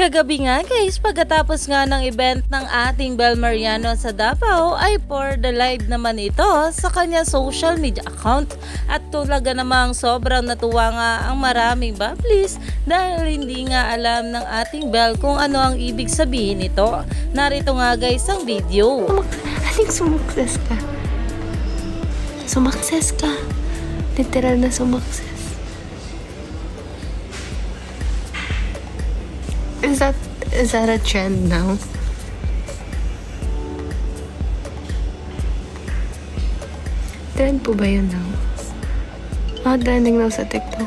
Kagabi nga guys, pagkatapos nga ng event ng ating Bel Mariano sa Davao ay for the live naman ito sa kanya social media account. At talaga namang sobrang natuwa nga ang maraming bablis dahil hindi nga alam ng ating Bel kung ano ang ibig sabihin nito. Narito nga guys ang video. Aling sumakses ka? Sumakses ka. Literal na sumakses. Is that, is that a trend now? Trend po ba yun now? Ah, trending now sa TikTok.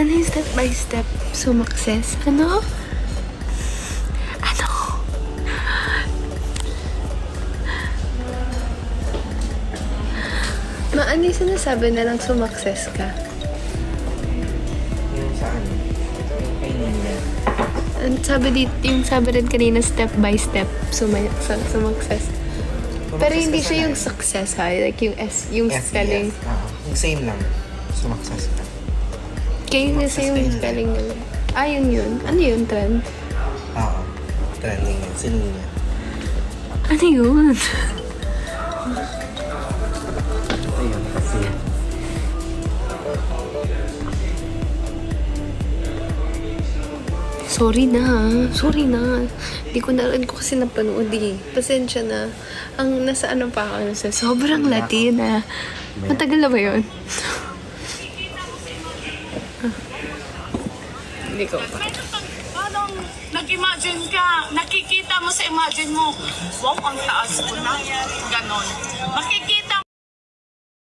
Ano yung step by step sumakses? Ano? Ma, ano yung sinasabi na lang sumakses ka? Yung sa ano? Yung kay Nina. Ang sabi dito, yung sabi rin kanina step by step sumay, sa, sumakses. Pero hindi siya yung success ha, like yung S, yung Yes, spelling. yes. Oo. yung same lang. Sumakses ka. Kayo kasi yung Success spelling nila. Ah, yun yun. Ano yun, trend? Oo. Trending yun. Si Nina. Ano yun? Sorry na, sorry na. Hindi ko na rin ko kasi napanood eh. Pasensya na. Ang nasa ano pa ako, nasa sobrang Latina. Matagal na ba yun? Hindi ko pa. Parang nag-imagine ka, nakikita mo sa imagine mo, wow, ang taas ko na. Ganon. Makikita